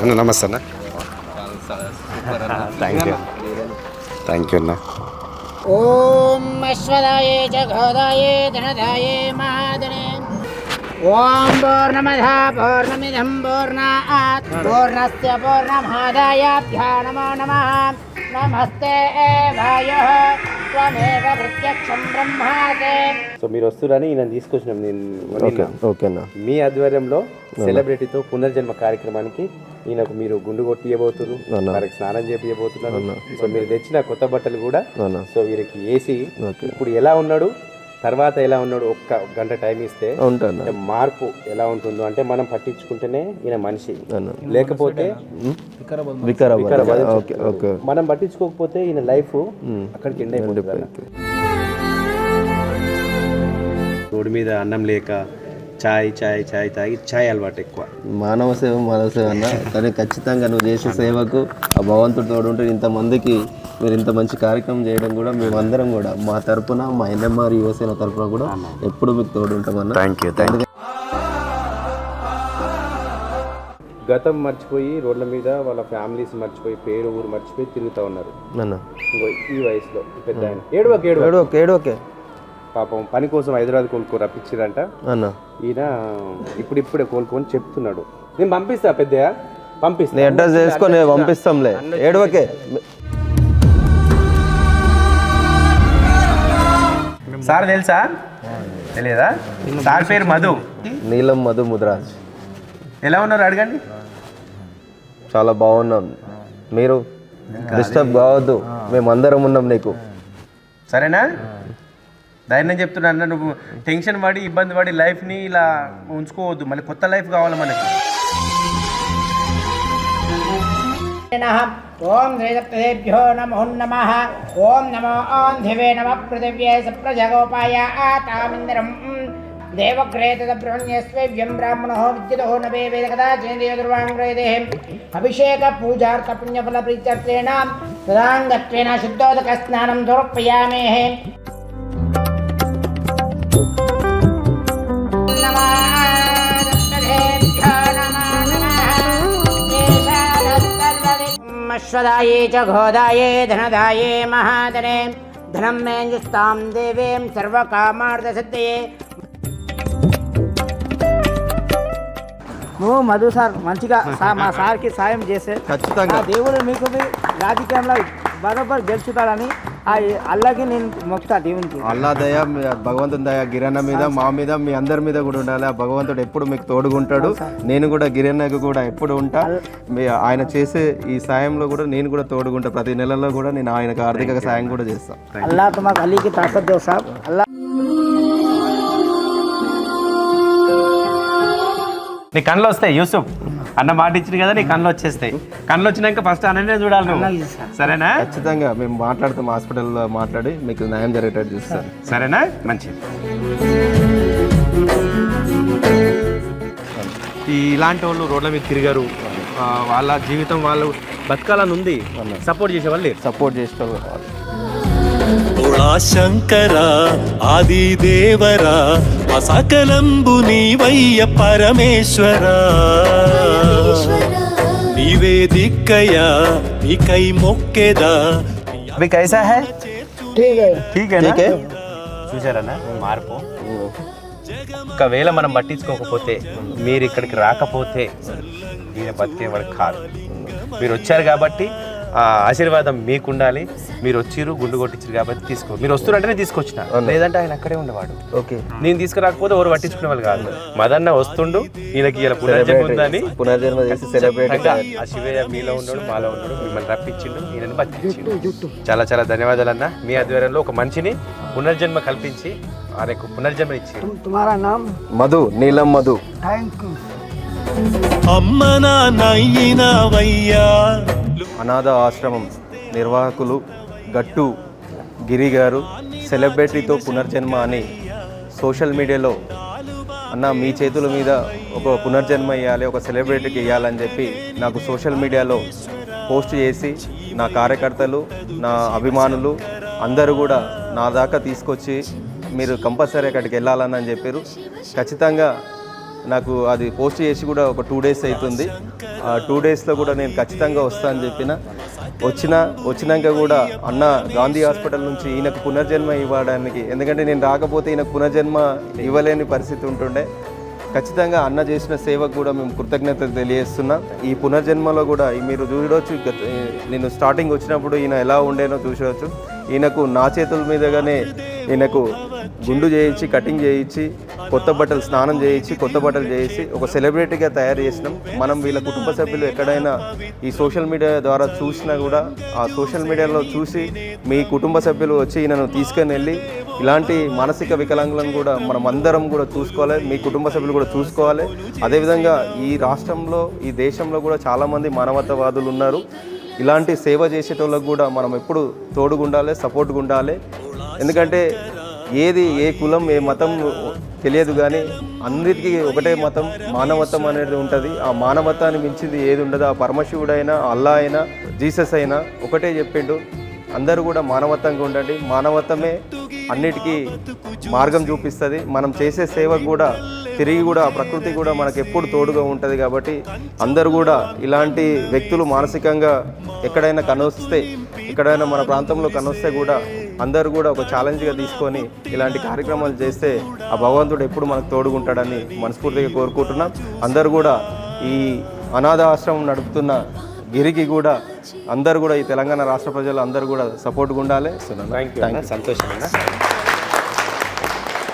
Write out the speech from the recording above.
అన్న నమస్తే అన్న థ్యాంక్ యూ థ్యాంక్ యూ అన్న ఓం అశ్వదాయే చ ఘోదాయే ధనదాయే మహాదనే ఓం పూర్ణమధ పూర్ణమిదం పూర్ణాత్ పూర్ణస్య పూర్ణమాదాయ నమో నమః నమస్తే వాయ త్వమేవ ప్రత్యక్షం బ్రహ్మాసే సో మీరు వస్తున్నారని ఈయన తీసుకొచ్చినాం నేను ఓకే ఓకేనా? మీ ఆధ్వర్యంలో సెలబ్రిటీతో పునర్జన్మ కార్యక్రమానికి ఈయనకు మీరు గుండు కొట్టియబోతున్నారు. వారికి స్నానం చేపియబోతున్నారు. సో మీరు తెచ్చిన కొత్త బట్టలు కూడా సో వీరికి వేసి ఇప్పుడు ఎలా ఉన్నాడు? తర్వాత ఎలా ఉన్నాడు ఒక్క గంట టైం ఇస్తే ఉంటాను. అంటే మార్పు ఎలా ఉంటుందో అంటే మనం పట్టించుకుంటేనే ఈయన మనిషి. లేకపోతే వికారాబాద్. Okay okay. మనం పట్టించుకోకపోతే ఈయన లైఫ్ అక్కడికి ఎండ్ అయిపోతుంది అన్న. రోడ్డు మీద అన్నం లేక చాయ్ చాయ్ చాయ్ తాగి చాయ్ అలవాటు ఎక్కువ. మానవ సేవ మానవ సేవ అన్న. కానీ ఖచ్చితంగా నువ్వు చేసే సేవకు ఆ భగవంతుడు తోడుంటే ఇంతమందికి మీరు ఇంత మంచి కార్యక్రమం చేయడం కూడా మేమందరం కూడా మా తరపున మా ఎన్ఎంఆర్ యువసేన తరపున కూడా ఎప్పుడు మీకు తోడుంటామన్న థ్యాంక్ యూ థ్యాంక్ యూ గతం మర్చిపోయి రోడ్ల మీద వాళ్ళ ఫ్యామిలీస్ మర్చిపోయి పేరు ఊరు మర్చిపోయి తిరుగుతూ ఉన్నారు. ఈ వయసులో పెద్ద ఆయన. ఏడువకి ఏడు ఏడు ఓకే ఏడు ఓకే పాపం పని కోసం హైదరాబాద్ కోలుకో రప్పించారంట. అన్న. ఈయన ఇప్పుడిప్పుడే కోలుకొని చెప్తున్నాడు. నేను పంపిస్తా పెద్దయ్య. పంపిస్తా. నీ అడ్రస్ చేసుకొని పంపిస్తాంలే. ఏడు సార్ తెలుసా? తెలియదా సార్ పేరు మధు. నీలం మధు ముద్రాజ్. ఎలా ఉన్నారు? అడగండి. చాలా బాగున్నాం. మీరు డిస్టర్బ్ కావద్దు. మేమందరం ఉన్నాం నీకు. సరేనా? ధైర్యం చెప్తున్నా నువ్వు టెన్షన్ పడి ఇబ్బంది పడి లైఫ్ని ఇలా ఉంచుకోవద్దు. మళ్ళీ కొత్త లైఫ్ కావాలి మనకి. ओम श्रीदत्तदेभ्यो नमो नम। ओं नमो आन्धिवे नमः। पृथिव्यै सप्रजगोपाय आतामिन्द्रम्। देवक्रेतदब्रह्मण्यस्वेभ्यं ब्राह्मणो विद्युतो न वे वेदकदाचेन्द्रियदुर्वाङ्ग्रयदेः अभिषेकपूजार्थपुण्यफलप्रीत्यर्थेण तदाङ्गत्वेन शुद्धोदकस्नानं समर्पयामेः। చ ఘోదాయే ధనదాయే మహాదనే ధనం మే జుస్తాం దేవేం సర్వకామార్థసిద్ధయే నువ్వు మధు సార్ మంచిగా సా- మా సార్కి సాయం చేసే. ఖచ్చితంగా. దేవుడు మీకు మీ రాజకీయంలో బరోబర్ గెలుచుతాడని అల్లాకి నేను మొక్కుతా దేవునికి. అల్లా దయ భగవంతుని దయ గిరణ మీద మా మీద మీ అందరి మీద కూడా ఉండాలి. ఆ భగవంతుడు ఎప్పుడు మీకు తోడుకుంటాడు నేను కూడా గిరణకు కూడా ఎప్పుడు ఉంటా. మీ ఆయన చేసే ఈ సాయంలో కూడా నేను కూడా తోడుగుంటా. ప్రతి నెలలో కూడా నేను ఆయనకు ఆర్థిక సాయం కూడా చేస్తాను అల్లా తుమాకు అలీకి తాకత్ సాబ్. అల్లా నీ కళ్ళు వస్తాయి యూసుఫ్. అన్న మాట ఇచ్చింది కదా నీ కళ్ళు వచ్చేస్తాయి. కళ్ళు వచ్చినాక ఫస్ట్ అన్ననే చూడాలి నువ్వు. సరేనా? ఖచ్చితంగా మేము మాట్లాడుతాం హాస్పిటల్లో మాట్లాడి మీకు న్యాయం జరిగేటట్టు చూస్తాను సరేనా? మంచిది. ఈ ఇలాంటి వాళ్ళు రోడ్ల మీద తిరిగారు. వాళ్ళ జీవితం వాళ్ళు బతకాలని ఉంది సపోర్ట్ చేసే వాళ్ళు లేరు. సపోర్ట్ శంకర ఆది దేవర అసకలంబు నీవయ్య పరమేశ్వర. నీవే దిక్కయ్యా నీకై మొక్కేదా? అవి కైసా హే? ఠీక్ హే. ఠీక్ చూసారన్నా మార్పు. ఒకవేళ మనం పట్టించుకోకపోతే మీరు ఇక్కడికి రాకపోతే ఈయన బతికేవాడు కాదు. మీరు వచ్చారు కాబట్టి ఆశీర్వాదం మీకు ఉండాలి మీరు వచ్చిరు గుండు కొట్టించారు కాబట్టి తీసుకో. మీరు వస్తున్నారంటేనే తీసుకొచ్చిన లేదంటే ఆయన అక్కడే ఉండేవాడు. ఓకే. నేను తీసుకురాకపోతే ఎవరు పట్టించుకునే వాళ్ళు కాదు. మదన్న వస్తుండు వీళ్ళకి ఇలా పునర్జన్మ ఉందని. పునర్జన్మ చేసి సెలబ్రేట్ ఆ శివయ్య మీలో ఉన్నాడు మాలో ఉన్నాడు మిమ్మల్ని రప్పించిండు ఈయనని బతికించిండు. చాలా చాలా ధన్యవాదాలు అన్న మీ ఆధ్వర్యంలో ఒక మనిషిని పునర్జన్మ కల్పించి ఆయనకు పునర్జన్మ ఇచ్చి. మధు నీలం మధు. థ్యాంక్ యూ అమ్మ నాన్నయ్యినవయ్యా అనాథ ఆశ్రమం నిర్వాహకులు గట్టు గిరి గారు సెలబ్రిటీతో పునర్జన్మ అని సోషల్ మీడియాలో అన్న మీ చేతుల మీద ఒక పునర్జన్మ ఇవ్వాలి ఒక సెలబ్రిటీకి ఇవ్వాలని చెప్పి నాకు సోషల్ మీడియాలో పోస్ట్ చేసి నా కార్యకర్తలు నా అభిమానులు అందరూ కూడా నా దాకా తీసుకొచ్చి మీరు కంపల్సరీ అక్కడికి వెళ్ళాలని అని చెప్పారు. ఖచ్చితంగా నాకు అది పోస్ట్ చేసి కూడా ఒక టూ డేస్ అవుతుంది ఆ టూ డేస్లో కూడా నేను ఖచ్చితంగా వస్తాను చెప్పిన. వచ్చిన వచ్చినాక కూడా అన్న గాంధీ హాస్పిటల్ నుంచి ఈయనకు పునర్జన్మ ఇవ్వడానికి ఎందుకంటే నేను రాకపోతే ఈయనకు పునర్జన్మ ఇవ్వలేని పరిస్థితి ఉంటుండే. ఖచ్చితంగా అన్న చేసిన సేవకు కూడా మేము కృతజ్ఞత తెలియజేస్తున్నాం. ఈ పునర్జన్మలో కూడా మీరు చూడవచ్చు నేను స్టార్టింగ్ వచ్చినప్పుడు ఈయన ఎలా ఉండేనో చూసవచ్చు ఈయనకు నా చేతుల మీదగానే ఈయనకు గుండు చేయించి కటింగ్ చేయించి కొత్త బట్టలు స్నానం చేయించి కొత్త బట్టలు చేసి ఒక సెలబ్రిటీగా తయారు చేసినాం. మనం వీళ్ళ కుటుంబ సభ్యులు ఎక్కడైనా ఈ సోషల్ మీడియా ద్వారా చూసినా కూడా ఆ సోషల్ మీడియాలో చూసి మీ కుటుంబ సభ్యులు వచ్చి ఈయనను తీసుకొని వెళ్ళి ఇలాంటి మానసిక వికలాంగులను కూడా మనం అందరం కూడా చూసుకోవాలి మీ కుటుంబ సభ్యులు కూడా చూసుకోవాలి. అదేవిధంగా ఈ రాష్ట్రంలో ఈ దేశంలో కూడా చాలామంది మానవతావాదులు ఉన్నారు. ఇలాంటి సేవ చేసేటోళ్ళకు కూడా మనం ఎప్పుడు తోడుగుండాలి సపోర్ట్గా ఉండాలి ఎందుకంటే ఏది ఏ కులం ఏ మతం తెలియదు కానీ అందరికీ ఒకటే మతం మానవత్వం అనేది ఉంటుంది. ఆ మానవత్వాన్ని మించింది ఏది ఉండదు. ఆ పరమశివుడైనా అల్లా అయినా జీసస్ అయినా ఒకటే చెప్పిండు. అందరూ కూడా మానవత్వంగా ఉండండి. మానవత్వమే అన్నిటికీ మార్గం చూపిస్తుంది. మనం చేసే సేవ కూడా తిరిగి కూడా ప్రకృతి కూడా మనకు ఎప్పుడు తోడుగా ఉంటుంది కాబట్టి అందరూ కూడా ఇలాంటి వ్యక్తులు మానసికంగా ఎక్కడైనా కనొస్తే ఎక్కడైనా మన ప్రాంతంలో కనొస్తే కూడా అందరూ కూడా ఒక ఛాలెంజ్గా తీసుకొని ఇలాంటి కార్యక్రమాలు చేస్తే ఆ భగవంతుడు ఎప్పుడు మనకు తోడుగుంటాడని మనస్ఫూర్తిగా కోరుకుంటున్నాం. అందరూ కూడా ఈ అనాథ ఆశ్రమం నడుపుతున్న గిరికి కూడా అందరూ కూడా ఈ తెలంగాణ రాష్ట్ర ప్రజలు అందరూ కూడా సపోర్ట్గా ఉండాలి. థ్యాంక్ యూ సంతోషం